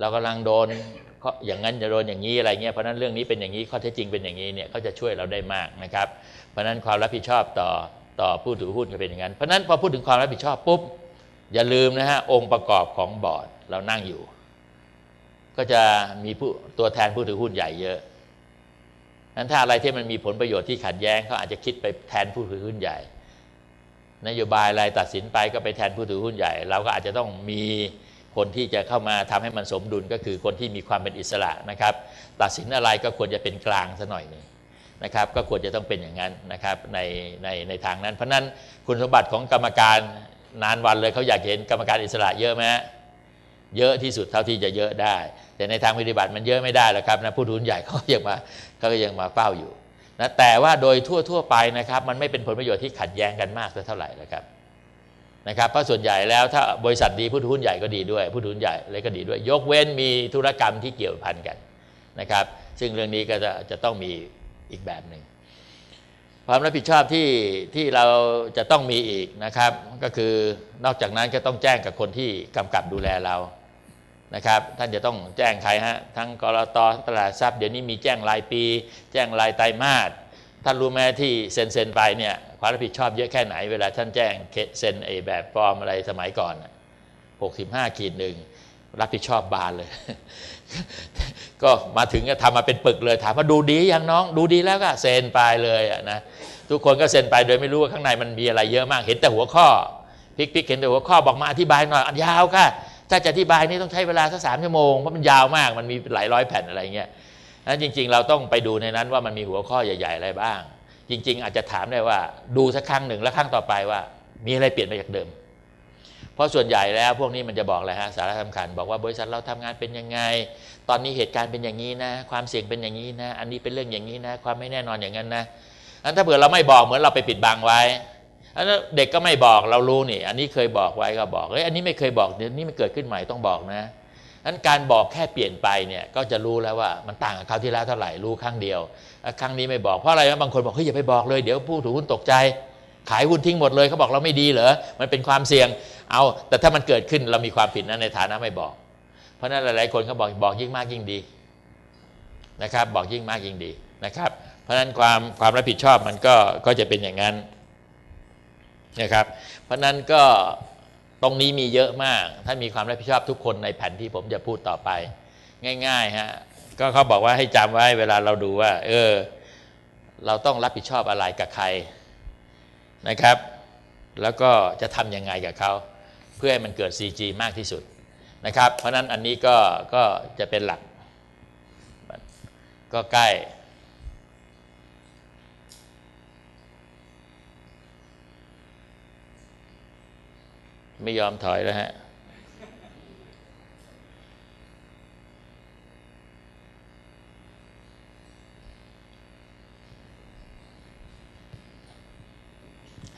เรากำลังโดนอย่างนั้นจะโดนอย่างนี้อะไรเงี้ยเพราะนั้นเรื่องนี้เป็นอย่างนี้ข้อเท็จจริงเป็นอย่างนี้เนี่ยเขาจะช่วยเราได้มากนะครับ เพราะนั้นความรับผิดชอบต่อต่อผู้ถือหุ้นก็เป็นอย่างนั้น เพราะฉะนั้นพอพูดถึงความรับผิดชอบปุ๊บอย่าลืมนะฮะองค์ประกอบของบอร์ดเรานั่งอยู่ ก็จะมีผู้ตัวแทนผู้ถือหุ้นใหญ่เยอะนั้นถ้าอะไรที่มันมีผลประโยชน์ที่ขัดแย้งเขาอาจจะคิดไปแทนผู้ถือหุ้นใหญ่ นโยบายอะไรตัดสินไปก็ไปแทนผู้ถือหุ้นใหญ่ เราก็อาจจะต้องมี คนที่จะเข้ามาทำให้มันสมดุลก็คือคนที่มีความเป็นอิสระนะครับ ตัดสินอะไรก็ควรจะเป็นกลางซะหน่อยนึงนะครับ ก็ควรจะต้องเป็นอย่างนั้นนะครับในในในทางนั้น เพราะนั้นคุณสมบัติของกรรมการนานวันเลยเขาอยากเห็นกรรมการอิสระเยอะไหมฮะเยอะที่สุดเท่าที่จะเยอะได้ แต่ในทางปฏิบัติมันเยอะไม่ได้หรอกครับนะผู้ทุนใหญ่เขายังมาเขาก็ยังมาเฝ้าอยู่นะแต่ว่าโดยทั่วทั่วไปนะครับ มันไม่เป็นผลประโยชน์ที่ขัดแย้งกันมากสักเท่าไหร่นะครับ นะครับเพราะส่วนใหญ่แล้วถ้าบริษัทดีผู้ถือหุ้นใหญ่ก็ดีด้วย ผู้ถือหุ้นใหญ่เล็กก็ดีด้วย ยกเว้นมีธุรกรรมที่เกี่ยวพันกันนะครับ ซึ่งเรื่องนี้ก็จะจะต้องมีอีกแบบหนึ่งความรับผิดชอบที่ที่เราจะต้องมีอีกนะครับ ก็คือนอกจากนั้นก็ต้องแจ้งกับคนที่กำกับดูแลเรานะครับ ท่านจะต้องแจ้งใครฮะทั้งกรตตลาดทรัพย์เดี๋ยวนี้มีแจ้งรายปี แจ้งรายไตรมาส ท่านรู้ไหมที่เซ็นเซ็นไปเนี่ยความรับผิดชอบเยอะแค่ไหน เวลาท่านแจ้งเซ็นไอแบบฟอร์มอะไรสมัยก่อนหกสิบห้าขีดหนึ่งรับผิดชอบบานเลย ก็มาถึงก็ทำมาเป็นปึกเลย ถามว่าดูดียังน้อง ดูดีแล้วก็เซ็นไปเลยนะทุกคนก็เซ็นไปโดยไม่รู้ว่าข้างในมันมีอะไรเยอะมาก เห็นแต่หัวข้อพลิกพลิกเห็นแต่หัวข้อบอกมาอธิบายหน่อยอันยาวค่ะถ้าจะอธิบายนี่ต้องใช้เวลาสักสามชั่วโมงเพราะมันยาวมากมันมีหลายร้อยแผ่นอะไรเงี้ย นั้นจริง ๆ เราต้องไปดูในนั้นว่ามันมีหัวข้อใหญ่ ๆ อะไรบ้าง จริง ๆ อาจจะถามได้ว่าดูสักครั้งหนึ่งแล้วครั้งต่อไปว่า มีอะไรเปลี่ยนไปจากเดิม เพราะส่วนใหญ่แล้วพวกนี้มันจะบอกอะไรฮะสาระสำคัญ บอกว่าบริษัทเราทำงานเป็นยังไง ตอนนี้เหตุการณ์เป็นอย่างนี้นะ ความเสี่ยงเป็นอย่างนี้นะ อันนี้เป็นเรื่องอย่างนี้นะ ความไม่แน่นอนอย่างนั้นนะอันถ้าเผื่อเราไม่บอกเหมือนเราไปปิดบังไว้อันนั้นเด็กก็ไม่บอกเรารู้นี่ อันนี้เคยบอกไว้ก็บอกเฮ้ยอันนี้ไม่เคยบอกเดี๋ยวนี้มันเกิดขึ้นใหม่ต้องบอกนะ นั้นการบอกแค่เปลี่ยนไปเนี่ยก็จะรู้แล้วว่ามันต่างกับคราวที่แล้วเท่าไหร่รู้ครั้งเดียว ครั้งนี้ไม่บอกเพราะอะไรนะบางคนบอกเฮ้ยอย่าไปบอกเลยเดี๋ยวผู้ถือหุ้นตกใจ ขายหุ้นทิ้งหมดเลยเขาบอกเราไม่ดีเหรอมันเป็นความเสี่ยงเอา แต่ถ้ามันเกิดขึ้นเรามีความผิดนะในฐานะไม่บอก เพราะนั้นหลายๆคนเขาบอกบอกยิ่งมากยิ่งดีนะครับบอกยิ่งมากยิ่งดีนะครับ เพราะฉะนั้นความความรับผิดชอบมันก็ก็จะเป็นอย่างนั้นนะครับ เพราะฉะนั้นก็ รงนี้มีเยอะมากถ้ามีความรับผิดชอบทุกคนในแผ่นที่ผมจะพูดต่อไป ง่ายๆฮะก็เขาบอกว่าให้จำไว้เวลาเราดูว่า เออ เราต้องรับผิดชอบอะไรกับใครนะครับ แล้วก็จะทำยังไงกับเขา เพื่อให้มันเกิด CG มากที่สุดนะครับ เพราะฉะนั้นอันนี้ก็ก็จะเป็นหลัก ก็ใกล้ ไม่ยอมถอยแล้วฮะ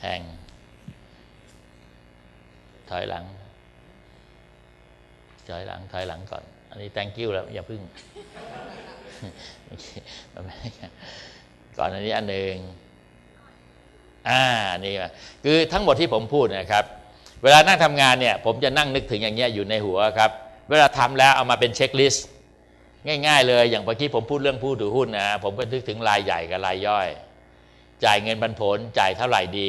แห่ง ถอยหลัง ถอยหลัง ถอยหลังก่อน อันนี้ thank you แล้ว อย่าพึ่งก่อนอันนี้อันหนึ่งอ่า นี่คือทั้งหมดที่ผมพูดนะครับ เวลานั่งทำงานเนี่ยผมจะนั่งนึกถึงอย่างเงี้ยอยู่ในหัวครับ เวลาทำแล้วเอามาเป็นเช็คลิสต์ง่ายๆ เลยอย่างเมื่อกี้ผมพูดเรื่องผู้ถือหุ้นนะผมก็นึกถึงรายใหญ่กับรายย่อย จ่ายเงินปันผลจ่ายเท่าไหร่ดี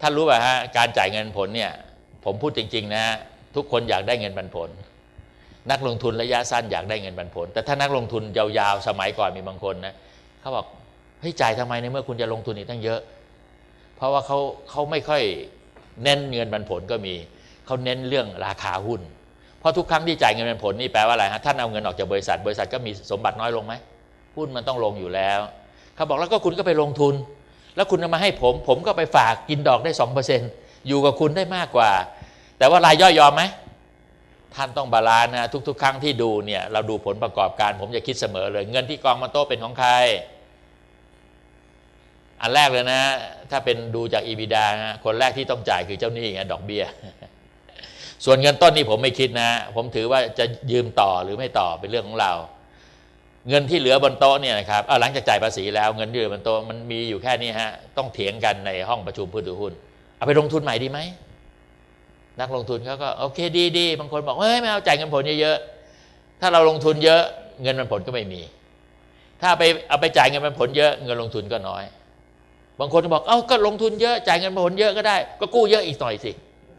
ท่านรู้ป่ะฮะการจ่ายเงินผลเนี่ยผมพูดจริง ๆ นะทุกคนอยากได้เงินปันผล นักลงทุนระยะสั้นอยากได้เงินปันผล แต่ถ้านักลงทุนยาวๆสมัยก่อนมีบางคนนะเขาบอกเฮ้ยจ่ายทำไมในเมื่อคุณจะลงทุนอีกตั้งเยอะ เพราะว่าเขาเขาไม่ค่อย เน้นเงินปันผลก็มีเขาเน้นเรื่องราคาหุ้น เพราะทุกครั้งที่จ่ายเงินปันผลนี่แปลว่าอะไรฮะท่านเอาเงินออกจากบริษัท บริษัทก็มีสมบัติน้อยลงไหมหุ้นมันต้องลงอยู่แล้วเขาบอกแล้วก็คุณก็ไปลงทุน แล้วคุณมาให้ผม ผมก็ไปฝากกินดอกได้สองเปอร์เซ็นอยู่กับคุณได้มากกว่า แต่ว่ารายย่อยยอมไหมท่านต้องบาลานซ์นะทุกๆ ครั้งที่ดูเนี่ยเราดูผลประกอบการผมจะคิดเสมอเลย เงินที่กองมาโต๊ะเป็นของใคร อันแรกเลยนะ ถ้าเป็นดูจากอีบิดานะคนแรกที่ต้องจ่ายคือเจ้าหนี้ไงดอกเบี้ย ส่วนเงินต้นนี่ผมไม่คิดนะ ผมถือว่าจะยืมต่อหรือไม่ต่อเป็นเรื่องของเรา เงินที่เหลือบนโต๊ะเนี่ยนะครับหลังจากจ่ายภาษีแล้วเงินที่เหลือบนโต๊ะมันมีอยู่แค่นี้ฮะต้องเถียงกันในห้องประชุมผู้ถือหุ้น เอาไปลงทุนใหม่ดีไหมนักลงทุนเขาก็โอเคดีดีบางคนบอกเฮ้ยไม่เอาจ่ายเงินผลเยอะๆถ้าเราลงทุนเยอะ เงินมันผลก็ไม่มี ถ้าไปเอาไปจ่ายเงินมันผลเยอะ เงินลงทุนก็น้อย บางคนบอกเอ้าก็ลงทุนเยอะจ่ายเงินผลเยอะก็ได้ ก็กู้เยอะอีกหน่อยสิ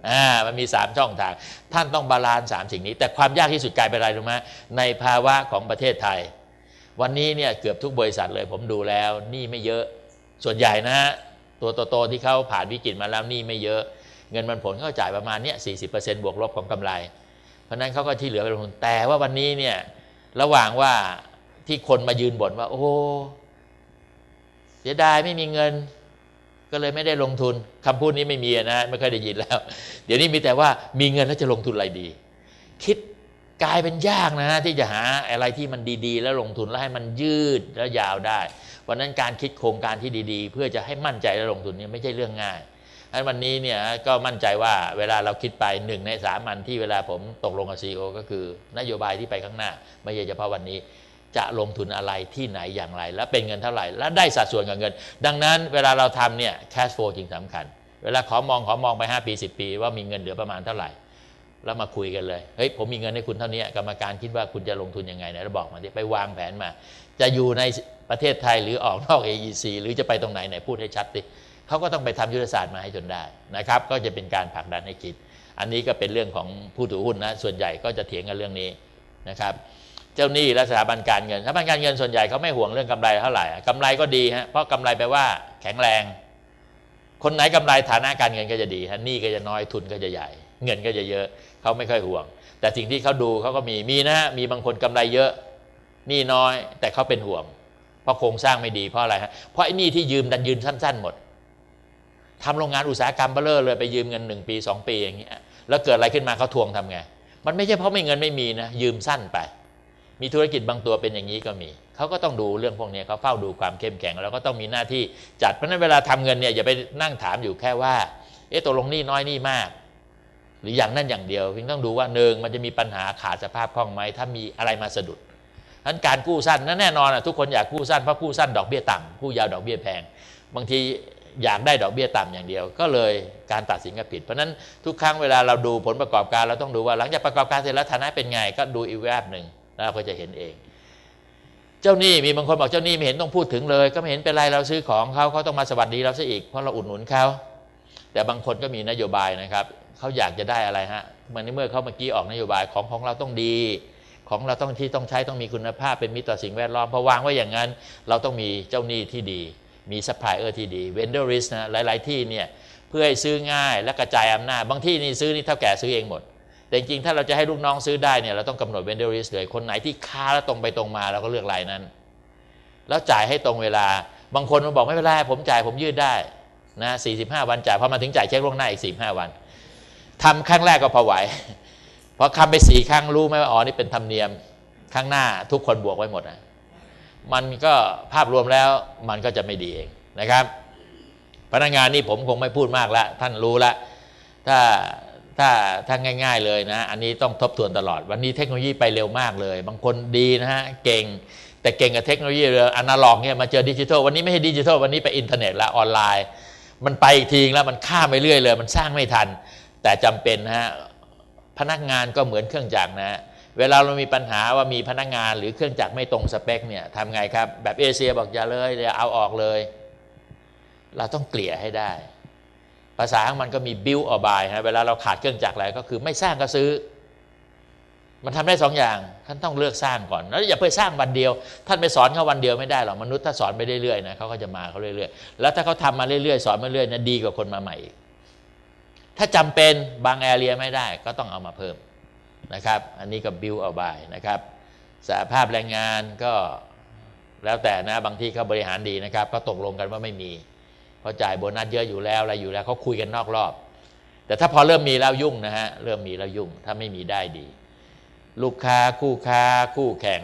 อ่ามันมี 3 ช่องทาง ท่านต้องบาลานซ์สามสิ่งนี้ แต่ความยากที่สุดกลายเป็นอะไรรู้ไหมในภาวะของประเทศไทย วันนี้เนี่ยเกือบทุกบริษัทเลยผมดูแล้วหนี่ไม่เยอะ ส่วนใหญ่นะฮะตัวโตๆที่เขาผ่านวิกฤตมาแล้วหนี่ไม่เยอะ เงินมันผลเขาจ่ายประมาณเนี้ยสีบวกลบของกำไร เพราะนั้นเขาก็ที่เหลือไปลงทุนแต่ว่าวันนี้เนี่ยระหว่างว่าที่คนมายืนบ่นว่า โอ้ เสียดายไม่มีเงิน ก็เลยไม่ได้ลงทุนคำพูดนี้ไม่มีนะไม่เคยได้ยินแล้ว เดี๋ยวนี้มีแต่ว่ามีเงินแล้วจะลงทุนอะไรดี คิดกลายเป็นยากนะฮะที่จะหาอะไรที่มันดีๆ แล้วลงทุนแล้วให้มันยืดแล้วยาวได้วันนั้นการคิดโครงการที่ดีๆ เพื่อจะให้มั่นใจและลงทุนนี่ไม่ใช่เรื่องง่ายอันวันนี้เนี่ยก็มั่นใจว่าเวลาเราคิดไปหนึ่งในสามันที่เวลาผมตกลงกับซีอก็คือ นโยบายที่ไปข้างหน้า ไม่ใช่เฉพาะวันนี้ จะลงทุนอะไรที่ไหนอย่างไร และเป็นเงินเท่าไหร่ และได้สัดส่วนกับเงิน ดังนั้นเวลาเราทำเนี่ย cash flow จริงสำคัญ เวลาขอมองขอมองไป 5 ปี 10 ปี ว่ามีเงินเหลือประมาณเท่าไหร่ แล้วมาคุยกันเลยเฮ้ยผมมีเงินให้คุณเท่านี้กรรมการคิดว่าคุณจะลงทุนยังไงนะเราบอกมาดิไปวางแผนมา จะอยู่ในประเทศไทยหรือออกนอก AEC หรือจะไปตรงไหนไหนพูดให้ชัดดิเขาก็ต้องไปทำยุทธศาสตร์มาให้จนได้นะครับ ก็จะเป็นการผลักดันให้คิด อันนี้ก็เป็นเรื่องของผู้ถือหุ้นนะส่วนใหญ่ก็จะเถียงกันเรื่องนี้นะครับ เจ้าหนี้และสถาบันการเงินสถาบันการเงินส่วนใหญ่เขาไม่ห่วงเรื่องกำไรเท่าไหร่กำไรก็ดีฮะเพราะกำไรแปลว่าแข็งแรง คนไหนกำไรฐานะการเงินก็จะดีฮะหนี้ก็จะน้อยทุนก็จะใหญ่ เงินก็จะเยอะเขาไม่ค่อยห่วง แต่สิ่งที่เขาดูเขาก็มีมีนะมีบางคนกำไรเยอะหนี้น้อยแต่เขาเป็นห่วง เพราะโครงสร้างไม่ดีเพราะอะไรฮะเพราะไอ้หนี้ที่ยืมดันยืมสั้น ๆ หมดทำโรงงานอุตสาหกรรมเบลอเลยไปยืมเงินหนึ่งปีสองปีอย่างเงี้ยแล้วเกิดอะไรขึ้นมาเขาทวงทำไงมันไม่ใช่เพราะไม่เงินไม่มีนะยืมสั้นไป มีธุรกิจบางตัวเป็นอย่างนี้ก็มี เขาก็ต้องดูเรื่องพวกนี้เขาเฝ้าดูความเข้มแข็ง แล้วก็ต้องมีหน้าที่จัดเพราะนั้นเวลาทำเงินเนี่ยอย่าไปนั่งถามอยู่แค่ว่า เอ๊ะตกลงนี้น้อยนี้มาก หรืออย่างนั้นอย่างเดียวเพียงต้องดูว่าหนึ่งมันจะมีปัญหาขาดสภาพคล่องไหมถ้ามีอะไรมาสะดุดนั้นการกู้สั้นนั้นแน่นอนอะทุกคนอยากกู้สั้นเพราะกู้สั้นดอกเบี้ยต่ำกู้ยาวดอกเบี้ยแพง บางทีอยากได้ดอกเบี้ยต่ำอย่างเดียว ก็เลยการตัดสินก็ผิด เพราะนั้นทุกครั้งเวลาเราดูผลประกอบการเราต้องดูว่าหลังจากประกอบการเสร็จแล้วฐานะเป็นไงก็ดูอีกแวบหนึ่ง เราก็จะเห็นเอง เจ้าหนี้มีบางคนบอกเจ้าหนี้ไม่เห็นต้องพูดถึงเลย ก็ไม่เห็นเป็นไรเราซื้อของเขาเขาต้องมาสวัสดีเราซะอีกเพราะเราอุดหนุนเขาแต่บางคนก็มีนโยบายนะครับเขาอยากจะได้อะไรฮะเมื่อเมื่อเขาเมื่อกี้ออกนโยบายของของเราต้องดี ของเราต้องที่ต้องใช้ต้องมีคุณภาพเป็นมิตรต่อสิ่งแวดล้อมพอวางไว้อย่างนั้น เราต้องมีเจ้าหนี้ที่ดี มีซัพพลายเออร์ที่ดีเวนเดอร์ริสนะหลาย ๆ ที่เนี่ยเพื่อให้ซื้อง่ายและกระจายอำนาจบางที่นี่ซื้อนี่เท่าแก่ซื้อเองหมด แต่จริงๆถ้าเราจะให้ลูกน้องซื้อได้เนี่ยเราต้องกำหนดเวนเดอร์ริสเลยคนไหนที่ค้าแล้วตรงไปตรงมาเราก็เลือกรายนั้น แล้วจ่ายให้ตรงเวลา บางคนมันบอกไม่เป็นไรผมจ่ายผมยืดได้นะ45 วันจ่ายพอมาถึงจ่ายเช็คล่วงหน้าอีก 45 วันทำครั้งแรกก็พอไหวพอทำไปสี่ครั้งรู้ไหมว่าอ๋อนี่เป็นธรรมเนียมครั้งหน้าทุกคนบวกไว้หมดนะมันก็ภาพรวมแล้วมันก็จะไม่ดีเองนะครับ พนักงานนี่ผมคงไม่พูดมากล้วท่านรู้ล้วถ้า ถ้าถ้าง่าย ๆเลยนะ อันนี้ต้องทบทวนตลอด วันนี้เทคโนโลยีไปเร็วมากเลย บางคนดีนะฮะ เก่ง แต่เก่งกับเทคโนโลยีเรืออนาล็อกเนี่ยมาเจอดิจิทัล วันนี้ไม่ใช่ดิจิทัล วันนี้ไปอินเทอร์เน็ตแล้วออนไลน์ มันไปอีกทีแล้วมันข้ามไปเรื่อยเลย มันสร้างไม่ทัน แต่จำเป็นนะฮะ พนักงานก็เหมือนเครื่องจักรนะ เวลาเรามีปัญหาว่ามีพนักงานหรือเครื่องจักรไม่ตรงสเปคเนี่ยทำไงครับ แบบเอเชียบอกอย่าเลยเดี๋ยวเอาออกเลย เราต้องเกลี่ยให้ได้ ภาษาของมันก็มี build or buy นะเวลาเราขาดเครื่องจักรอะไรก็คือไม่สร้างก็ซื้อ มันทำได้สองอย่าง ท่านต้องเลือกสร้างก่อน แล้วอย่าไปสร้างวันเดียว ท่านไปสอนเขาวันเดียวไม่ได้หรอกมนุษย์ถ้าสอนไปเรื่อยๆนะเขาก็จะมาเขาเรื่อยๆ แล้วถ้าเขาทำมาเรื่อยๆ สอนมาเรื่อยๆนะดีกว่าคนมาใหม่ ถ้าจำเป็นบางแอเรียไม่ได้ก็ต้องเอามาเพิ่มนะครับ อันนี้ก็บิวเอาบายนะครับสหภาพแรงงานก็แล้วแต่นะบางที่เขาบริหารดีนะครับ ก็ตกลงกันว่าไม่มี เพราะจ่ายโบนัสเยอะอยู่แล้วอะไรอยู่แล้วเขาคุยกันนอกรอบ แต่ถ้าพอเริ่มมีแล้วยุ่งนะฮะเริ่มมีแล้วยุ่ง ถ้าไม่มีได้ดี ลูกค้าคู่ค้า คู่แข่ง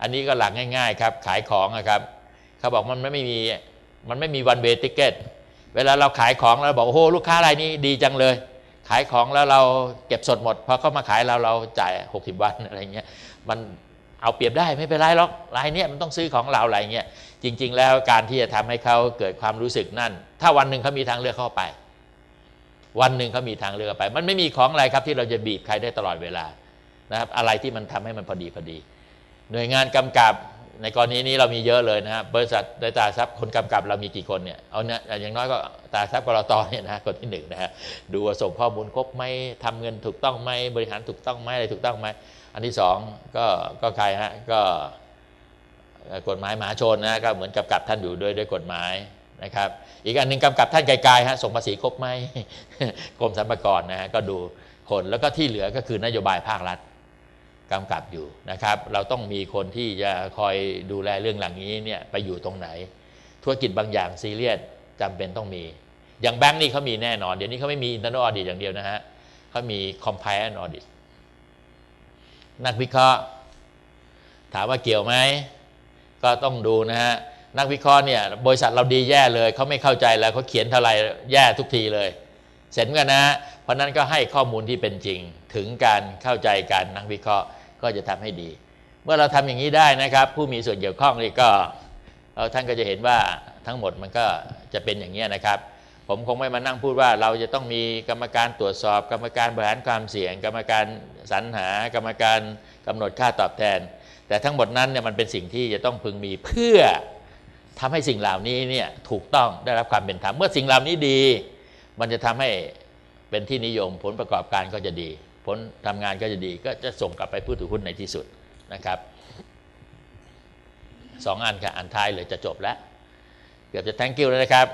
อันนี้ก็หลักง่าย ๆ ครับ ขายของนะครับเขาบอกมันไม่มีมันไม่มีวันเวติเกตเวลาเราขายของเราบอกโอ้โหลูกค้ารายนี้ดีจังเลย ขายของแล้วเราเก็บสดหมดพอเขามาขายเราเราจ่าย 60 วันอะไรเงี้ยมันเอาเปรียบได้ไม่เป็นไรหรอกรายเนี้ยมันต้องซื้อของเราอะไรเงี้ย จริง ๆ แล้วการที่จะทำให้เขาเกิดความรู้สึกนั่น ถ้าวันหนึ่งเขามีทางเลือกเข้าไป วันหนึ่งเขามีทางเลือกไป มันไม่มีของอะไรครับที่เราจะบีบใครได้ตลอดเวลานะครับ อะไรที่มันทำให้มันพอดีพอดี หน่วยงานกำกับในกรณีนี้เรามีเยอะเลยนะครับบริษัทในตาทรัพย์คนกำกับเรามีกี่คนเนี่ยเอาเนี่ยอย่างน้อยก็ตาทรัพย์กรตเนี่ยนะคนที่หนึ่งนะฮะดูว่าส่งข้อมูลครบไหมทำเงินถูกต้องไหมบริหารถูกต้องไหมอะไรถูกต้องไหมอันที่สองก็ก็ใครฮะก็ กฎหมายมหาชนนะก็เหมือนกำกับท่านอยู่ด้วยด้วยกฎหมายนะครับ อีกอันหนึ่งกำกับท่านไกลๆฮะส่งภาษีครบไหมกรมสรรพากรนะฮะก็ดูคนแล้วก็ที่เหลือก็คือนโยบายภาครัฐกำกับอยู่นะครับ เราต้องมีคนที่จะคอยดูแลเรื่องหลังนี้เนี่ยไปอยู่ตรงไหน ธุรกิจบางอย่างซีเรียสจำเป็นต้องมี อย่างแบงก์นี่เขามีแน่นอน เดี๋ยวนี้เขาไม่มี internal audit อย่างเดียวนะฮะเขามี compliance audit นักวิเคราะห์ ถามว่าเกี่ยวไหม ก็ต้องดูนะฮะนักวิเคราะห์เนี่ยบริษัทเราดีแย่เลยเขาไม่เข้าใจแล้วเขาเขียนเท่าไหร่แย่ทุกทีเลย เสร็จเหมือนกันนะฮะเพราะนั้นก็ให้ข้อมูลที่เป็นจริงถึงการเข้าใจการนักวิเคราะห์ก็จะทำให้ดี เมื่อเราทำอย่างนี้ได้นะครับ ผู้มีส่วนเกี่ยวข้องนี่ก็ท่านก็จะเห็นว่าทั้งหมดมันก็จะเป็นอย่างนี้นะครับ ผมคงไม่มานั่งพูดว่าเราจะต้องมีกรรมการตรวจสอบ กรรมการบริหารความเสี่ยง กรรมการสรรหากรรมการกำหนดค่าตอบแทน แต่ทั้งหมดนั้นเนี่ยมันเป็นสิ่งที่จะต้องพึงมีเพื่อทำให้สิ่งเหล่านี้เนี่ยถูกต้องได้รับความเป็นธรรมเมื่อสิ่งเหล่านี้ดี มันจะทำให้เป็นที่นิยมผลประกอบการก็จะดี ผลทำงานก็จะดี ก็จะส่งกลับไปผู้ถือหุ้นในที่สุดนะครับสองอันค่ะอันท้ายเลยจะจบแล้ว เกือบจะ thank you แล้วนะครับ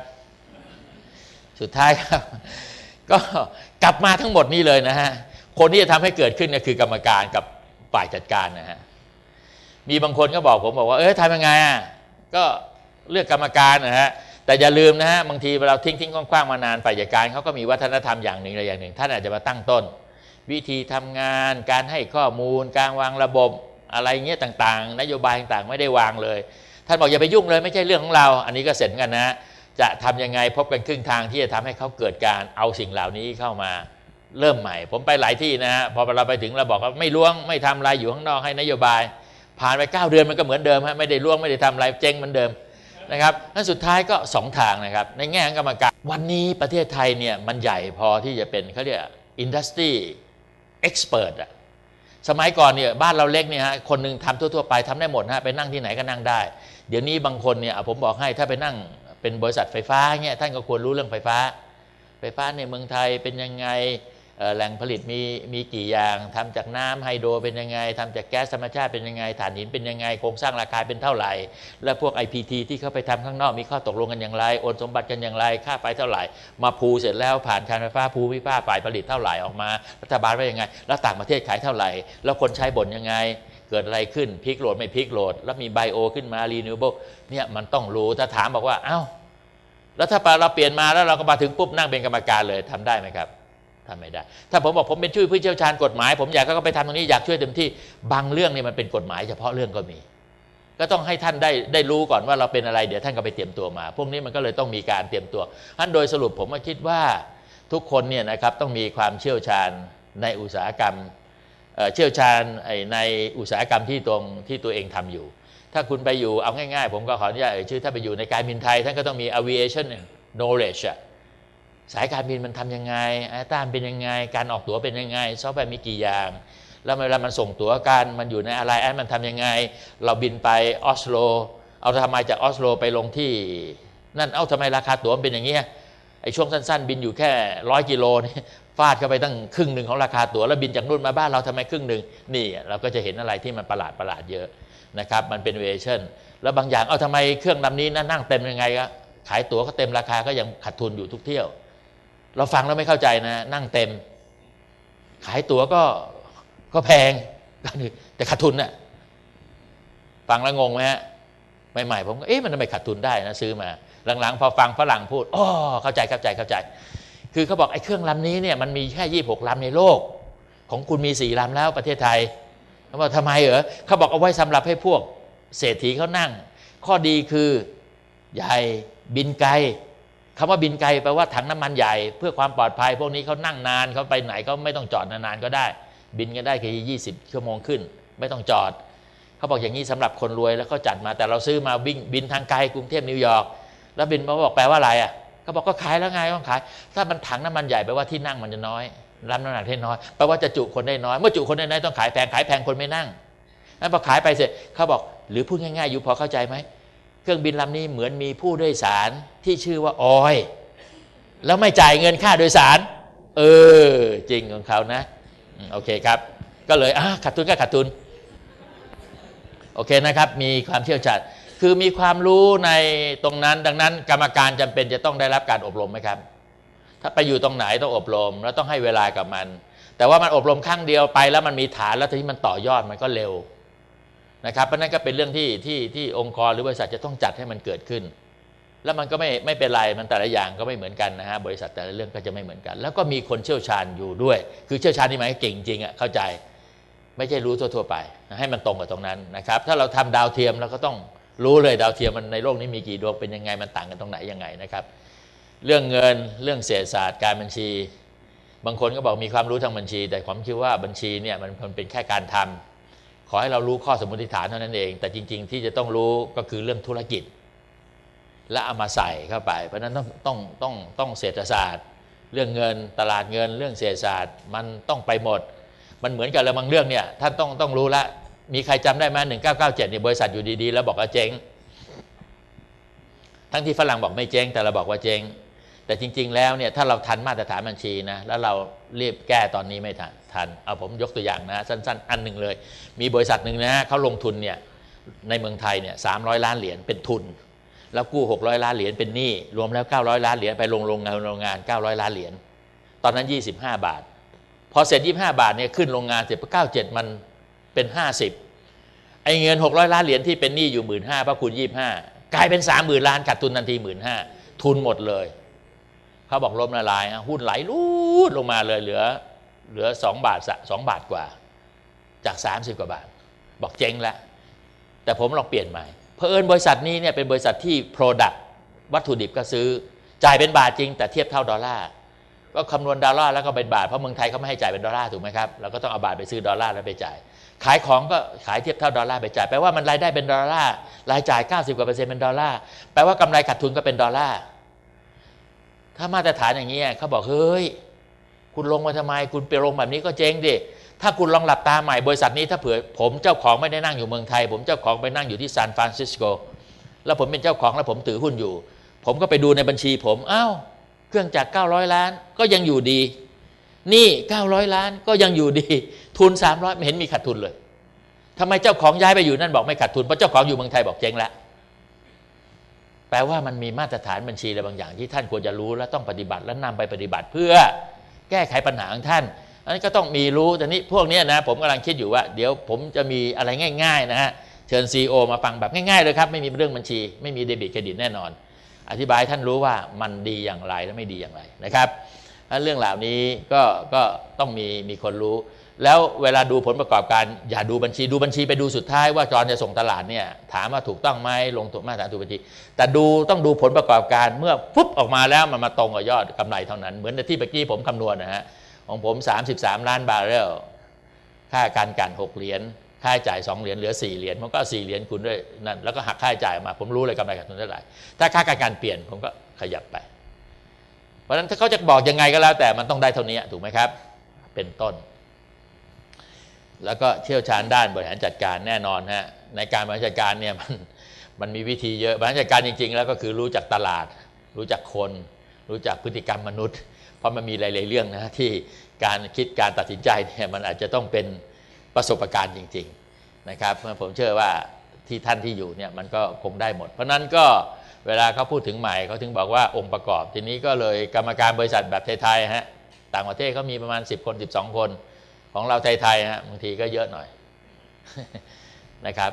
สุดท้ายครับ ก็กลับมาทั้งหมดนี้เลยนะฮะคนที่จะทำให้เกิดขึ้นก็คือกรรมการกับฝ่ายจัดการนะฮะมีบางคนก็บอกผมบอกว่าเอ้ยทำยังไงอะก็เลือกกรรมการนะฮะแต่อย่าลืมนะฮะบางทีเราทิ้งทิ้งๆคว้างๆมานานฝ่ายจัดการเขาก็มีวัฒนธรรมอย่างหนึ่งอะไรอย่างหนึ่งท่านอาจจะมาตั้งต้น วิธีทำงานการให้ข้อมูล การวางระบบอะไรเงี้ยต่างๆ นโยบายต่างๆ ไม่ได้วางเลย ท่านบอกอย่าไปยุ่งเลยไม่ใช่เรื่องของเรา อันนี้ก็เสร็จกันนะ จะทำยังไงพบกันครึ่งทางที่จะทำให้เขาเกิดการเอาสิ่งเหล่านี้เข้ามาเริ่มใหม่ ผมไปหลายที่นะฮะพอเราไปถึงเราบอกว่าไม่ล้วงไม่ทำอะไรอยู่ข้างนอกให้นโยบาย ผ่านไป 9 เดือนมันก็เหมือนเดิมฮะไม่ได้ล้วงไม่ได้ทำอะไรเจ๊งเหมือนเดิมนะครับนั่นสุดท้ายก็ 2 ทางนะครับ ในแง่ของกรรมการวันนี้ประเทศไทยเนี่ยมันใหญ่พอที่จะเป็นเขาเรียกอินดัสทรีเอ็กซ์เพรสอะสมัยก่อนเนี่ยบ้านเราเล็กเนี่ยฮะคนหนึ่งทำทั่วๆไปทำได้หมดฮะไปนั่งที่ไหนก็นั่งได้ เดี๋ยวนี้บางคนเนี่ยผมบอกให้ถ้าไปนั่ง เป็นบริษัทไฟฟ้าเนี่ยท่านก็ควรรู้เรื่องไฟฟ้า ไฟฟ้าในเมืองไทยเป็นยังไงแหล่งผลิตมีมีกี่อย่างทำจากน้ำไฮโดรเป็นยังไงทำจากแก๊สธรรมชาติเป็นยังไงถ่านหินเป็นยังไงโครงสร้างราคาเป็นเท่าไหร่ และพวก IPT ที่เขาไปทำข้างนอกมีข้อตกลงกันอย่างไรโอนสมบัติกันอย่างไรค่าไฟเท่าไหร่ มาพูเสร็จแล้วผ่านการไฟฟ้าภูมิภาคฝ่ายผลิตเท่าไหร่ออกมา รัฐบาลว่ายังไง แล้วต่างประเทศขายเท่าไหร่ แล้วคนใช้บ่นยังไง เกิดอะไรขึ้นพลิกโหลดไม่พลิกโหลด แล้วมีไบโอขึ้นมารีนิวเบิลเนี่ยมันต้องรู้ถ้าถามบอกว่าเอ้า แล้วถ้าเราเปลี่ยนมาแล้วเราก็มาถึงปุ๊บนั่งเป็นกรรมการเลยทำได้ไหมครับทำไม่ได้ ถ้าผมบอกผมเป็นช่วยผู้เชี่ยวชาญกฎหมาย ผมอยากก็ไปทำตรงนี้อยากช่วยเต็มที่บางเรื่องเนี่ยมันเป็นกฎหมายเฉพาะเรื่องก็มี ก็ต้องให้ท่านได้ได้รู้ก่อนว่าเราเป็นอะไรเดี๋ยวท่านก็ไปเตรียมตัวมา พวกนี้มันก็เลยต้องมีการเตรียมตัวท่านโดยสรุปผมคิดว่าทุกคนเนี่ยนะครับต้องมีความเชี่ยวชาญในอุตสาหกรรม เชี่ยวชาญในอุตสาหกรรมที่ตรงที่ตัวเองทำอยู่ ถ้าคุณไปอยู่เอาง่ายๆ ผมก็ขออนุญาตเอ่ยชื่อถ้าไปอยู่ในการบินไทย ท่านก็ต้องมี aviation knowledge อะสายการบินมันทำยังไงไอ้ต้านเป็นยังไง การออกตั๋วเป็นยังไงซอฟต์แวร์มีกี่อย่าง แล้วเวลามันส่งตั๋วกันมันอยู่ในอะไรไอ้มันทำยังไง เราบินไปออสโลเอาทำไมจากออสโลไปลงที่ นั่นเอ้าทำไมราคาตั๋วมันเป็นอย่างเงี้ยไอ้ช่วงสั้น ๆ บินอยู่แค่ร้อยกิโลนี่ ฟาดเข้าไปตั้งครึ่งหนึ่งของราคาตั๋วแล้วบินจากนู่นมาบ้านเราทำไมครึ่งหนึ่งนี่เราก็จะเห็นอะไรที่มันประหลาดประหลาดเยอะนะครับมันเป็นเวอร์ชันแล้วบางอย่างเอาทำไมเครื่องลำนี้นั่นั่งเต็มยังไงก็ขายตั๋วก็เต็มราคาก็ยังขาดทุนอยู่ทุกเที่ยว เราฟังแล้วไม่เข้าใจนะนั่งเต็ม ขายตั๋วก็ก็แพงแต่ขาดทุนน่ะฟังแล้วงงไหมฮะใหม่ๆผมก็เอ๊ะมันทำไมขาดทุนได้นะซื้อมาหลังๆ พอฟังฝรั่งพูดอ๋อเข้าใจเข้าใจเข้าใจ คือเขาบอกไอ้เครื่องลำนี้เนี่ยมันมีแค่ยี่หกลำในโลก ของคุณมีสี่ลำแล้วประเทศไทยเขาบอกทำไมเหรอเขาบอกเอาไว้สำหรับให้พวกเศรษฐีเขานั่ง ข้อดีคือใหญ่บินไกลคำว่าบินไกลแปลว่าถังน้ำมันใหญ่ เพื่อความปลอดภัย พวกนี้เขานั่งนานเขาไปไหนเขาไม่ต้องจอดนานๆก็ได้ บินกันได้แค่ยี่สิบชั่วโมงขึ้น ไม่ต้องจอดเขาบอกอย่างนี้สำหรับคนรวยแล้วเขาจัดมาแต่เราซื้อมาวิ่งบินทางไกลกรุงเทพนิวยอร์กแล้วบินมาบอกแปลว่าอะไรอะ เขาบอกก็ขายแล้วไงต้องขาย ถ้ามันถังน้ำมันใหญ่แปลว่าที่นั่งมันจะน้อยรับน้ำหนักได้น้อยแปลว่าจะจุคนได้น้อย เมื่อจุคนได้น้อยต้องขายแพงขายแพงคนไม่นั่งนั้นพอขายไปเสร็จเขาบอกหรือพูดง่ายๆอยู่พอเข้าใจไหมเครื่องบินลำนี้เหมือนมีผู้โดยสารที่ชื่อว่าออย แล้วไม่จ่ายเงินค่าโดยสาร เออ จริงของเขานะโอเคครับ ก็เลยอะขาดทุนก็ขาดทุน โอเคนะครับ มีความเชี่ยวชาญ คือมีความรู้ในตรงนั้น ดังนั้น กรรมการจำเป็นจะต้องได้รับการอบรมไหมครับ ถ้าไปอยู่ตรงไหนต้องอบรม แล้วต้องให้เวลากับมัน แต่ว่ามันอบรมครั้งเดียวไป แล้วมันมีฐานแล้วทีนี้มันต่อยอดมันก็เร็วนะครับเพราะนั่นก็เป็นเรื่องที่ที่ที่องค์กรหรือบริษัทจะต้องจัดให้มันเกิดขึ้น แล้วมันก็ไม่ไม่เป็นไรมันแต่ละอย่างก็ไม่เหมือนกันนะฮะบริษัทแต่ละเรื่องก็จะไม่เหมือนกัน แล้วก็มีคนเชี่ยวชาญอยู่ด้วย คือเชี่ยวชาญนี่หมายเก่งจริงอะเข้าใจ ไม่ใช่รู้ทั่วๆไป ให้มันตรงกับตรงนั้นนะครับ ถ้าเราทำดาวเทียมเราก็ต้อง รู้เลยดาวเทียมมันในโลกนี้มีกี่ดวงเป็นยังไงมันต่างกันตรงไหนยังไงนะครับ เรื่องเงินเรื่องเศรษฐศาสตร์การบัญชี บางคนก็บอกมีความรู้ทางบัญชี แต่ผมคิดว่าบัญชีเนี่ยมันเป็นแค่การทำขอให้เรารู้ข้อสมมติฐานเท่านั้นเอง แต่จริง ๆ ที่จะต้องรู้ก็คือเรื่องธุรกิจ และเอามาใส่เข้าไป เพราะฉะนั้นต้องต้องต้องต้องเศรษฐศาสตร์ เรื่องเงินตลาดเงิน เรื่องเศรษฐศาสตร์ มันต้องไปหมด มันเหมือนกับเราบางเรื่องเนี่ยท่านต้องต้องรู้ละ มีใครจำได้ไหมหนึ่งเก้าเก้าเจ็ดเนี่ยบริษัทอยู่ดีๆ แล้วบอกว่าเจ๊ง ทั้งที่ฝรั่งบอกไม่เจ๊ง แต่เราบอกว่าเจ๊ง แต่จริง ๆ แล้วเนี่ยถ้าเราทันมาตรฐานบัญชีนะ แล้วเรารีบแก้ตอนนี้ไม่ทันทัน เอาผมยกตัวอย่างนะ สั้น ๆ อันหนึ่งเลย มีบริษัทหนึ่งนะเขาลงทุนเนี่ยในเมืองไทยเนี่ยสามล้านเหรียญเป็นทุน แล้วกู้600ล้านเหรียญเป็นหนี้รวมแล้ว900ล้านเหรียญไปลงโรงงานโรงงาน900ล้านเหรียญตอนนั้น25บาท พอเสร็จ25บาทเนี่ยขึ้นโรงงานเสร็จ97มัน เป็น 50ไอ้เงิน 600 ล้านเหรียญที่เป็นหนี้อยู่ 1 5ื่นห้าพระคูณ25 กลายเป็น 30,000 ล้านขาดทุนทันที 1 5ื่นห้าทุนหมดเลยเขาบอกล้มละลายหุ้นไหลรูดลงมาเลยเหลือเหลือ 2 บาทสองบาทกว่า จาก 30 กว่าบาท บอกเจ๊งแล้วแต่ผมลองเปลี่ยนใหม่เพอเอิญบริษัทนี้เนี่ยเป็นบริษัทที่ Product วัตถุดิบก็ซื้อจ่ายเป็นบาทจริง แต่เทียบเท่าดอลลาร์ก็คำนวณดอลลาร์แล้วก็เป็นบาทเพราะเมืองไทยเขาไม่ให้จ่ายเป็นดอลลาร์ถูกไหมครับเราก็ต้องเอาบาทไปซื้อดอลลาร์แล้วไปจ่าย ขายของก็ขายเทียบเท่าดอลลาร์ไปจ่ายแปลว่ามันรายได้เป็นดอลลาร์รายจ่าย 90กว่าเปอร์เซ็นต์เป็นดอลลาร์แปลว่ากำไรขาดทุนก็เป็นดอลลาร์ถ้ามาตรฐานอย่างนี้เขาบอกเฮ้ยคุณลงมาทำไม คุณไปลงแบบนี้ก็เจ๊งดิถ้าคุณลองหลับตาใหม่บริษัทนี้ถ้าเผื่อผมเจ้าของไม่ได้นั่งอยู่เมืองไทย ผมเจ้าของไปนั่งอยู่ที่ซานฟรานซิสโกแล้วผมเป็นเจ้าของแล้วผมถือหุ้นอยู่ ผมก็ไปดูในบัญชีผมอ้าวเครื่องจักร900 ล้านก็ยังอยู่ดี นี่ 900 ล้านก็ยังอยู่ดี ทุน300ไม่เห็นมีขาดทุนเลยทำไมเจ้าของย้ายไปอยู่นั่นบอกไม่ขาดทุนเพราะเจ้าของอยู่เมืองไทยบอกเจ๊งแล้วแปลว่ามันมีมาตรฐานบัญชีอะไรบางอย่างที่ท่านควรจะรู้และต้องปฏิบัติและนำไปปฏิบัติเพื่อแก้ไขปัญหาของท่าน อันนี้ก็ต้องมีรู้แต่นี้พวกนี้นะผมกำลังคิดอยู่ว่า เดี๋ยวผมจะมีอะไรง่าย ๆ นะฮะเชิญซีอมาฟังแบบง่ายๆเลยครับ ไม่มีเรื่องบัญชี ไม่มีเดบิตเครดิตแน่นอน อธิบายท่านรู้ว่ามันดีอย่างไรและไม่ดีอย่างไรนะครับเรื่องเหล่านี้ก็ก็ต้องมีมีคนรู้ แล้วเวลาดูผลประกอบการอย่าดูบัญชีดูบัญชีไปดูสุดท้ายว่าจอนจะส่งตลาดเนี่ยถามว่าถูกต้องไหมลงถูกมาตรฐานถูบัญชี แต่ดูต้องดูผลประกอบการเมื่อฟุบออกมาแล้วมันมาตรงกับยอดกำไรเท่านั้น เหมือนที่เมื่อกี้ผมคำนวณนะฮะของผม 33 ล้านบาร์เรลค่าการกัน6เหรียญค่าใช้จ่าย 2 เหรียญเหลือ 4 เหรียญผมก็4เหรียญคูณด้วยนั่นแล้วก็หักค่าใช้จ่ายออกมา ผมรู้เลยกำไรขาดทุนเท่าไหร่ถ้าค่าการกันเปลี่ยนผมก็ขยับไป เพราะฉะนั้นถ้าเขาจะบอกยังไงก็แล้วแต่มันต้องได้เท่านี้ถูกไหมครับ เป็นต้น แล้วก็เชี่ยวชาญด้านบริหารจัดการแน่นอนฮะในการบริหารจัดการเนี่ยมันมันมีวิธีเยอะบริหารจัดการจริง ๆ แล้วก็คือรู้จักตลาด รู้จักคน รู้จักพฤติกรรมมนุษย์ เพราะมันมีหลายๆเรื่องนะที่การคิดการตัดสินใจเนี่ยมันอาจจะต้องเป็นประสบการณ์จริง ๆนะครับผมเชื่อว่าที่ท่านที่อยู่เนี่ยมันก็คงได้หมด เพราะนั้นก็เวลาเขาพูดถึงใหม่เขาถึงบอกว่าองค์ประกอบ ทีนี้ก็เลยกรรมการบริษัทแบบไทยๆฮะต่างประเทศเขามีประมาณ 10 คน 12 คน ของเราไทยๆฮะบางทีก็เยอะหน่อยนะครับ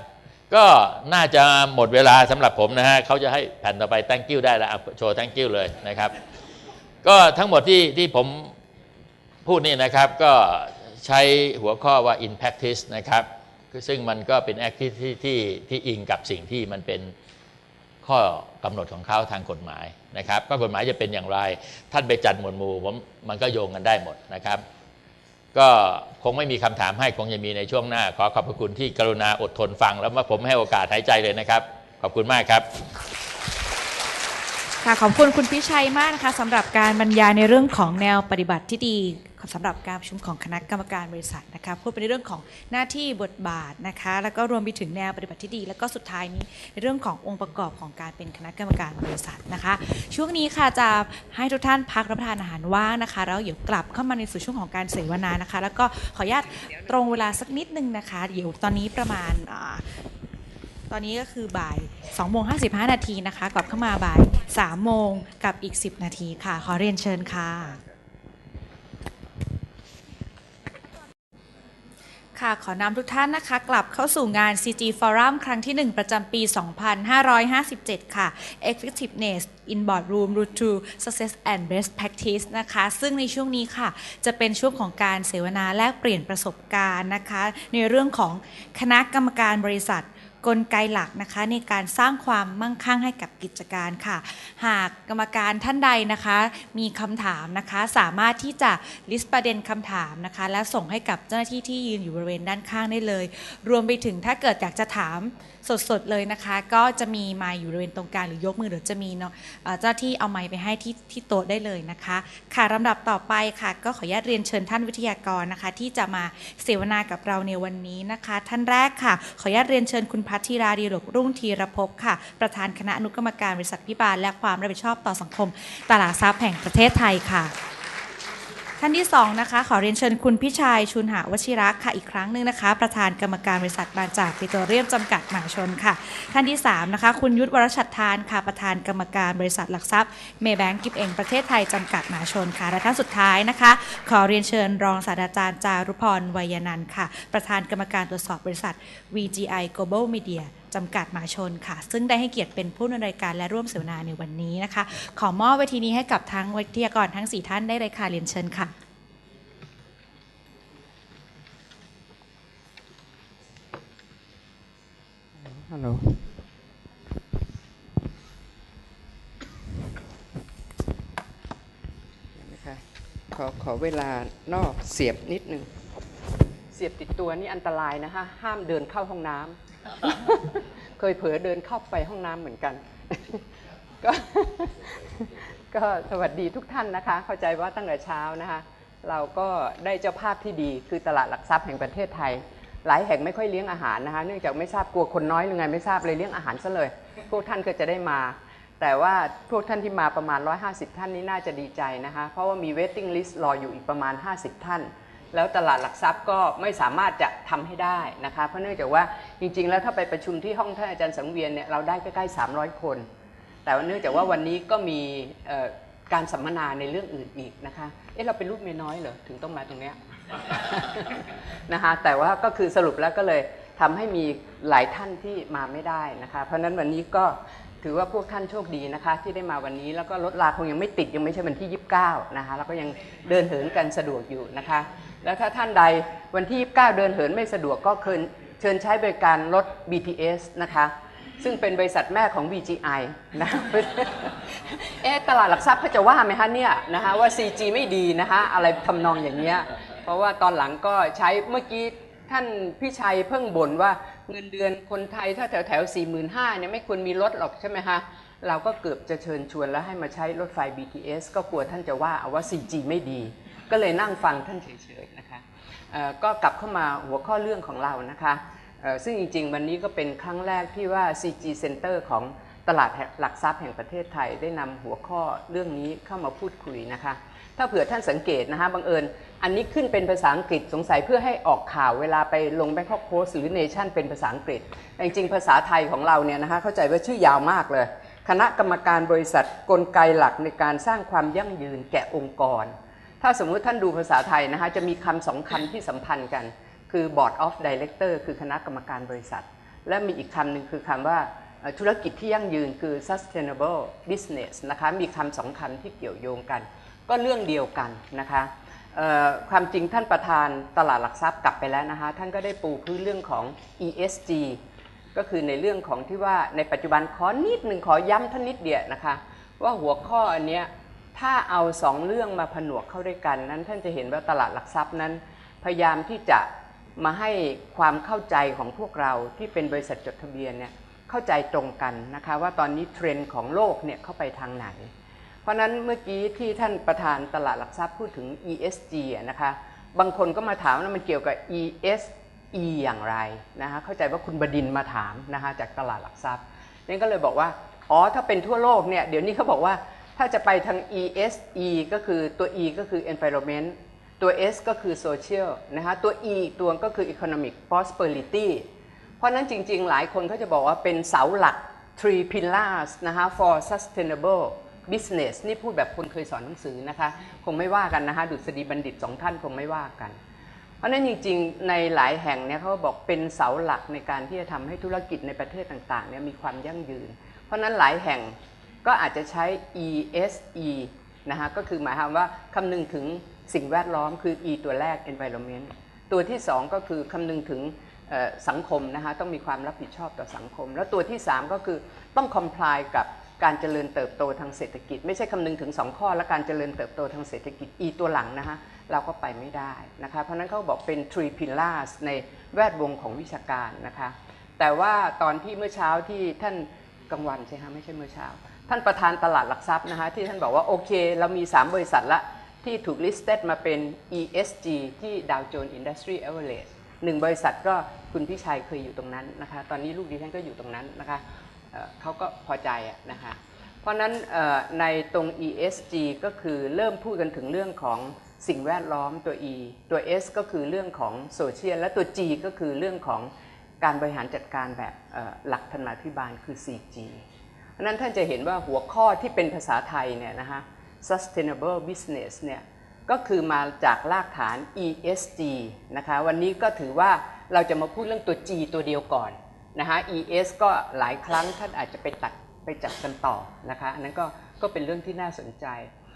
ก็น่าจะหมดเวลาสำหรับผมนะฮะเขาจะให้แผ่นต่อไป thank you ได้แล้วโชว์ thank you เลยนะครับ ก็ทั้งหมดที่ที่ผมพูดนี่นะครับก็ใช้หัวข้อว่า in practice นะครับ ซึ่งมันก็เป็น activity ที่ที่อิงกับสิ่งที่มันเป็นข้อกำหนดของเขาทางกฎหมายนะครับก็กฎหมายจะเป็นอย่างไร ท่านไปจัดหมวดหมู่ผมมันก็โยงกันได้หมดนะครับ ก็คงไม่มีคำถามให้คงจะมีในช่วงหน้า ขอขอบพระคุณที่กรุณาอดทนฟัง แล้วมาผมให้โอกาสหายใจเลยนะครับ ขอบคุณมากครับ ค่ะขอบคุณคุณพิชัยมากนะคะสำหรับการบรรยายในเรื่องของแนวปฏิบัติที่ดีสำหรับการประชุมของคณะกรรมการบริษัทนะคะพูดไปในเรื่องของหน้าที่บทบาทนะคะ แล้วก็รวมไปถึงแนวปฏิบัติที่ดี แล้วก็สุดท้ายนี้ในเรื่องขององค์ประกอบของการเป็นคณะกรรมการบริษัทนะคะ ช่วงนี้ค่ะจะให้ทุกท่านพักรับประทานอาหารว่างนะคะแล้วเดี๋ยวกลับเข้ามาในสู่ช่วงของการเสวนานะคะ แล้วก็ขออนุญาตตรงเวลาสักนิดนึงนะคะเดี๋ยวตอนนี้ประมาณ ตอนนี้ก็คือบ่าย2โมง55 นาทีนะคะกลับเข้ามาบ่าย3โมงกับอีก 10 นาทีค่ะ ขอเรียนเชิญค่ะ ค่ะขอนำทุกท่านนะคะ กลับเข้าสู่งาน CG Forum ครั้งที่ 1 ประจำปี 2557 ค่ะ Effectiveness in Boardroom Route to Success and Best Practice นะคะ ซึ่งในช่วงนี้ค่ะ จะเป็นช่วงของการเสวนาแลกเปลี่ยนประสบการณ์นะคะ ในเรื่องของคณะกรรมการบริษัท กลไกหลักนะคะในการสร้างความมั่งคั่งให้กับกิจการค่ะ หากกรรมการท่านใดนะคะ มีคำถามนะคะ สามารถที่จะลิสต์ประเด็นคำถามนะคะ และส่งให้กับเจ้าหน้าที่ที่ยืนอยู่บริเวณด้านข้างได้เลย รวมไปถึงถ้าเกิดอยากจะถาม สดๆเลยนะคะ ก็จะมีไมค์อยู่บริเวณตรงกลางหรือยกมือหรือจะมีเนาะเจ้าที่เอาไมค์ไปให้ที่ที่โต๊ะได้เลยนะคะ ค่ะลำดับต่อไปค่ะ ก็ขออนุญาตเรียนเชิญท่านวิทยากรนะคะ ที่จะมาเสวนากับเราในวันนี้นะคะ ท่านแรกค่ะ ขออนุญาตเรียนเชิญคุณพัทธิราดีหลกรุ่งธีรภพค่ะ ประธานคณะอนุกรรมการบริษัทพิบาลและความรับผิดชอบต่อสังคม ตลาดทรัพย์แห่งประเทศไทยค่ะ ท่านที่สองนะคะ ขอเรียนเชิญคุณพิชัยชุนหาวชิระค่ะอีกครั้งหนึ่งนะคะ ประธานกรรมการบริษัทบางจากปิโตรเลียมจำกัดมหาชนค่ะ ท่านที่สามนะคะ คุณยุทธวรชัดทานค่ะประธานกรรมการบริษัทหลักทรัพย์เมแบงกิฟเองประเทศไทยจำกัดมหาชนค่ะ และท่านสุดท้ายนะคะ ขอเรียนเชิญรองศาสตราจารย์จารุพรวัยนันท์ค่ะ ประธานกรรมการตรวจสอบบริษัท VGI Global Media จำกัดมหาชนค่ะ ซึ่งได้ให้เกียรติเป็นผู้ดำเนินรายการและร่วมเสวนาในวันนี้นะคะ ขอมอบเวทีนี้ให้กับทั้งวิทยากรทั้งสี่ท่านได้เลยค่ะเรียนเชิญค่ะฮัลโหลนะคะขอขอเวลานอกเสียบนิดนึง เสียบติดตัวนี่อันตรายนะคะ ห้ามเดินเข้าห้องน้ำ เคยเผลอเดินเข้าไปห้องน้ำเหมือนกัน ก็ก็สวัสดีทุกท่านนะคะ เข้าใจว่าตั้งแต่เช้านะคะ เราก็ได้เจ้าภาพที่ดีคือตลาดหลักทรัพย์แห่งประเทศไทย หลายแห่งไม่ค่อยเลี้ยงอาหารนะคะ เนื่องจากไม่ทราบกลัวคนน้อยหรือไงไม่ทราบเลยเลี้ยงอาหารซะเลย พวกท่านก็จะได้มา แต่ว่าพวกท่านที่มาประมาณ 150 ท่านนี้น่าจะดีใจนะคะ เพราะว่ามี waiting list รออยู่อีกประมาณ 50 ท่าน แล้วตลาดหลักทรัพย์ก็ไม่สามารถจะทำให้ได้นะคะ เพราะเนื่องจากว่าจริง ๆ แล้วถ้าไปประชุมที่ห้องท่านอาจารย์สังเวียนเนี่ยเราได้ใกล้ๆ300 คน แต่ว่าเนื่องจากว่าวันนี้ก็มีการสัมมนาในเรื่องอื่นอีกนะคะ เอ๊ะเราเป็นลูกเมียน้อยเหรอถึงต้องมาตรงเนี้ยนะคะแต่ว่าก็คือสรุปแล้วก็เลยทำให้มีหลายท่านที่มาไม่ได้นะคะ เพราะฉะนั้นวันนี้ก็ถือว่าพวกท่านโชคดีนะคะ ที่ได้มาวันนี้แล้วก็รถลาคงยังไม่ติดยังไม่ใช่วันที่ 29นะคะแล้วก็ยังเดินเหินกันสะดวกอยู่นะคะ แล้วถ้าท่านใดวันที่ 29 เดินเหินไม่สะดวกก็เชิญเชิญใช้บริการรถ BTS นะคะ ซึ่งเป็นบริษัทแม่ของ VGI นะเอ๊ะตลาดหลักทรัพย์เขาจะว่าไหมคะเนี่ยนะคะว่า CG ไม่ดีนะคะอะไรทำนองอย่างเงี้ยเพราะว่าตอนหลังก็ใช้เมื่อกี้ท่านพี่ชัยเพิ่งบ่นว่าเงินเดือนคนไทยถ้าแถวแถวสี่หมื่นห้าเนี่ยไม่ควรมีรถหรอกใช่ไหมคะเราก็เกือบจะเชิญชวนแล้วให้มาใช้รถไฟ BTS ก็กลัวท่านจะว่าเอาว่า 4G ไม่ดี ก็เลยนั่งฟังท่านเฉยๆนะคะก็กลับเข้ามาหัวข้อเรื่องของเรานะคะซึ่งจริงๆ วันนี้ก็เป็นครั้งแรกที่ว่า CG Center ของตลาดหลักทรัพย์แห่งประเทศไทยได้นำหัวข้อเรื่องนี้เข้ามาพูดคุยนะคะ ถ้าเผื่อท่านสังเกตนะคะบังเอิญ อันนี้ขึ้นเป็นภาษาอังกฤษสงสัยเพื่อให้ออกข่าวเวลาไปลง Bangkok Post หรือ Nation เป็นภาษาอังกฤษ จริงๆ ภาษาไทยของเราเนี่ยนะคะเข้าใจว่าชื่อยาวมากเลย คณะกรรมการบริษัทกลไกหลักในการสร้างความยั่งยืนแก่องค์กร ถ้าสมมุติท่านดูภาษาไทยนะคะจะมีคำสองคำที่สัมพันธ์กัน คือ Board of Director คือคณะกรรมการบริษัท และมีอีกคำหนึ่งคือคำว่าธุรกิจที่ยั่งยืนคือ sustainable business นะคะมีคำสองคำที่เกี่ยวโยงกัน ก็เรื่องเดียวกันนะคะความจริงท่านประธานตลาดหลักทรัพย์กลับไปแล้วนะคะท่านก็ได้ปูพื้นเรื่องของ ESG ก็คือในเรื่องของที่ว่าในปัจจุบันขอนิดหนึ่งขอย้ำท่านนิดเดียวนะคะ ว่าหัวข้ออันเนี้ย ถ้าเอาสองเรื่องมาผนวกเข้าด้วยกันนั้น ท่านจะเห็นว่าตลาดหลักทรัพย์นั้น พยายามที่จะมาให้ความเข้าใจของพวกเราที่เป็นบริษัทจดทะเบียนเนี่ยเข้าใจตรงกันนะคะว่าตอนนี้เทรนด์ของโลกเนี่ยเข้าไปทางไหน เพราะนั้นเมื่อกี้ที่ท่านประธานตลาดหลักทรัพย์พูดถึง ESG นะคะบางคนก็มาถามว่ามันเกี่ยวกับ ESE อย่างไรนะคะเข้าใจว่าคุณบดินมาถามนะคะจากตลาดหลักทรัพย์นี่ก็เลยบอกว่าอ๋อถ้าเป็นทั่วโลกเนี่ยเดี๋ยวนี้เขาบอกว่า ถ้าจะไปทาง ESE ก็คือตัว E ก็คือ environment ตัว S ก็คือ social นะคะตัว E ตัวก็คือ economic prosperity เพราะนั้นจริงๆ หลายคนเขาจะบอกว่าเป็นเสาหลัก three pillars นะคะ for sustainable business นี่พูดแบบคนเคยสอนหนังสือนะคะ คงไม่ว่ากันนะคะ ดุษฎีบัณฑิตสองท่านคงไม่ว่ากัน เพราะนั้นจริงๆ ในหลายแห่งเนี่ยเขาบอกเป็นเสาหลักในการที่จะทำให้ธุรกิจในประเทศต่างๆเนี่ยมีความยั่งยืน เพราะนั้นหลายแห่ง ก็อาจจะใช้ ESE นะคะก็คือหมายความว่าคำนึงถึงสิ่งแวดล้อมคือ E ตัวแรก environment ตัวที่ 2 ก็คือคำนึงถึงสังคมนะคะต้องมีความรับผิดชอบต่อสังคม แล้วตัวที่ 3 ก็คือต้อง comply กับการเจริญเติบโตทางเศรษฐกิจ ไม่ใช่คำนึงถึง 2 ข้อและการเจริญเติบโตทางเศรษฐกิจ E ตัวหลังนะคะเราก็ไปไม่ได้นะคะเพราะฉะนั้นเขาบอกเป็น three pillars ในแวดวงของวิชาการนะคะแต่ว่าตอนที่เมื่อเช้าที่ท่านกลางวันใช่ไหมไม่ใช่เมื่อเช้า ท่านประธานตลาดหลักทรัพย์นะคะที่ท่านบอกว่า โอเค เรามี 3 บริษัทละที่ถูก listed มาเป็น ESG ที่ Dow Jones Industry Average หนึ่งบริษัทก็คุณพิชัยเคยอยู่ตรงนั้นนะคะตอนนี้ลูกดิฉันก็อยู่ตรงนั้นนะคะเเขาก็พอใจนะคะเพราะนั้นในตรง ESG ก็คือเริ่มพูดกันถึงเรื่องของสิ่งแวดล้อมตัว E ตัว S ก็คือเรื่องของโซเชียลและตัว G ก็คือเรื่องของการบริหารจัดการแบบหลักธรรมาภิบาลคือ 4G ราะนั้นท่านจะเห็นว่าหัวข้อที่เป็นภาษาไทยเนี่ยนะคะ sustainable business เนี่ยก็คือมาจากรากฐาน ESG นะคะวันนี้ก็ถือว่าเราจะมาพูดเรื่องตัว G ตัวเดียวก่อนนะคะ ES ก็หลายครั้งท่านอาจจะไปตัดไปจับกันต่อนะคะอันนั้นก็ก็เป็นเรื่องที่น่าสนใจ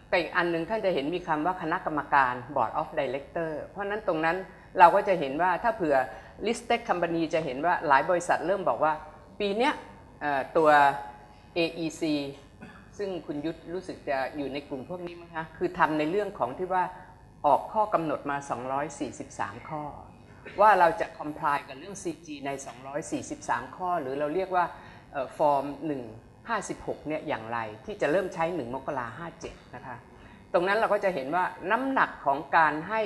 แต่อีกอันหนึ่งท่านจะเห็นมีคำว่าคณะกรรมการ Board of Director เพราะนั้นตรงนั้นเราก็จะเห็นว่าถ้าเผื่อ listed company จะเห็นว่าหลายบริษัทเริ่มบอกว่า ปีนี้ตัว AEC ซึ่งคุณยุทธรู้สึกจะอยู่ในกลุ่มพวกนี้มั้งคะ คือทำในเรื่องของที่ว่าออกข้อกำหนดมา 243 ข้อ ว่าเราจะ comply กับเรื่อง CG ใน 243 ข้อ หรือเราเรียกว่าฟอร์ม 156 เนี่ยอย่างไรที่จะเริ่มใช้ 1 มกรา57 นะคะ ตรงนั้นเราก็จะเห็นว่าน้ำหนักของการให้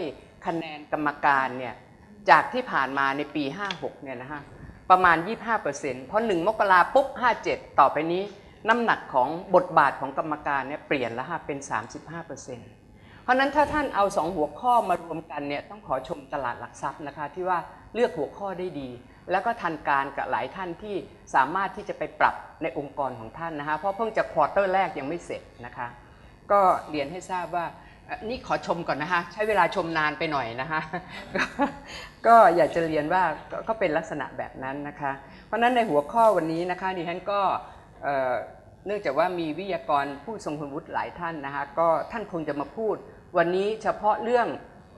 คะแนนกรรมการเนี่ยจากที่ผ่านมาในปี 56 เนี่ยนะฮะ ประมาณ 25%เพราะ1มกราปุ๊บ 57 ต่อไปนี้ น้ำหนักของบทบาทของกรรมการเนี่ยเปลี่ยนแล้วฮะเป็น 35%เพราะนั้นถ้าท่านเอา 2 หัวข้อมารวมกันเนี่ยต้องขอชมตลาดหลักทรัพย์นะคะที่ว่าเลือกหัวข้อได้ดี แล้วก็ทันการกับหลายท่านที่สามารถที่จะไปปรับในองค์กรของท่านนะคะเพราะเพิ่งจะควอเตอร์แรกยังไม่เสร็จนะคะก็เรียนให้ทราบว่า นี่ขอชมก่อนนะคะ ใช้เวลาชมนานไปหน่อยนะคะ ก็อยากจะเรียนว่าก็เป็นลักษณะแบบนั้นนะคะ เพราะฉะนั้นในหัวข้อวันนี้นะคะดิฉันก็เนื่องจากว่ามีวิทยากรผู้ทรงคุณวุฒิหลายท่านนะคะก็ท่านคงจะมาพูด วันนี้เฉพาะเรื่อง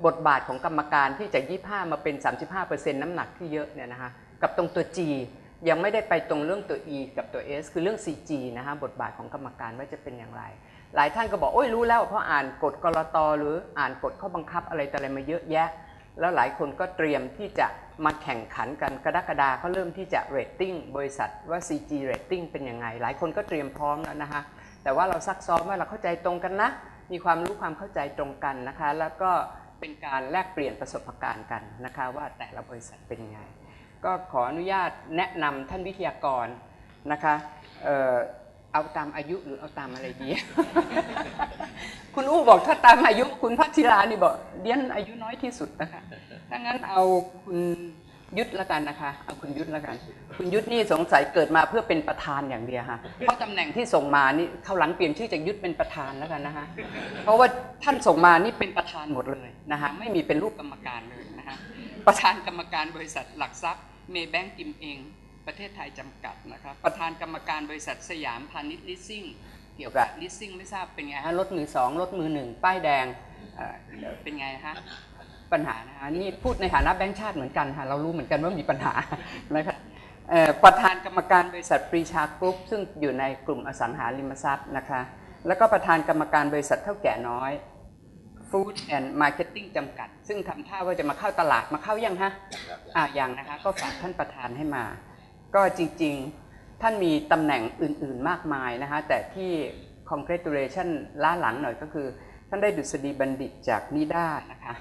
บทบาทของกรรมการที่จาก 25 มาเป็น 35%น้ำหนักที่เยอะเนี่ยนะคะกับตรงตัว G ยังไม่ได้ไปตรงเรื่องตัว E กับตัว S คือเรื่อง 4G นะคะบทบาทของกรรมการว่าจะเป็นอย่างไร หลายท่านก็บอกโอ้ยรู้แล้วเพราะอ่านกฎกรตหรืออ่านกฎข้อบังคับอะไรแต่อะไรมาเยอะแยะ แล้วหลายคนก็เตรียมที่จะมาแข่งขันกันกระดกฎาเขาเริ่มที่จะเรตติ้งบริษัทว่า CG rating เป็นยังไง หลายคนก็เตรียมพร้อมแล้วนะคะแต่ว่าเราซักซ้อมว่าเราเข้าใจตรงกันนะ มีความรู้ความเข้าใจตรงกันนะคะ แล้วก็เป็นการแลกเปลี่ยนประสบการณ์กันนะคะ ว่าแต่ละบริษัทเป็นยังไง ก็ขออนุญาตแนะนำท่านวิทยากรนะคะ เอาตามอายุหรือเอาตามอะไรดี คุณอู้บอกถ้าตามอายุ คุณพัทิรานี่บอกเดี้ยนอายุน้อยที่สุดนะคะถ้างั้นเอาคุณยุทธละกันนะคะ เอาคุณยุทธละกัน คุณยุทธนี่สงสัยเกิดมาเพื่อเป็นประธานอย่างเดียวค่ะ เพราะตำแหน่งที่ส่งมานี่เขาหลังเปลี่ยนชื่อจากยุทธเป็นประธานแล้วกันนะคะ เพราะว่าท่านส่งมานี่เป็นประธานหมดเลยนะคะไม่มีเป็นรูปกรรมการเลยนะคะประธานกรรมการบริษัทหลักทรัพย์เมย์แบงก์กิมเอง ประเทศไทยจำกัดนะครับ ประธานกรรมการบริษัทสยามพาณิชย์ลิสซิ่งเกี่ยวกับลิสซิ่งไม่ทราบเป็นไงฮะรถมือสองรถมือหนึ่งป้ายแดงเอ่อเป็นไงฮะปัญหานะคะนี่พูดในฐานะแบงค์ชาติเหมือนกันค่ะเรารู้เหมือนกันว่ามีปัญหานะคะเอ่อประธานกรรมการบริษัทปรีชากรุ๊ปซึ่งอยู่ในกลุ่มอสังหาริมทรัพย์นะคะแล้วก็ประธานกรรมการบริษัทเท่าแก่น้อย Food and Marketing จำกัด ซึ่งทำท่าว่าจะมาเข้าตลาดมาเข้ายังฮะอ่ายังนะคะ ก็ฝากท่านประธานให้มา ก็จริงๆ ท่านมีตำแหน่งอื่นๆมากมายนะคะแต่ที่ congratulation ล้าหลังหน่อยก็คือ ท่านได้ดุษฎีบัณฑิตจากนิด้านะคะ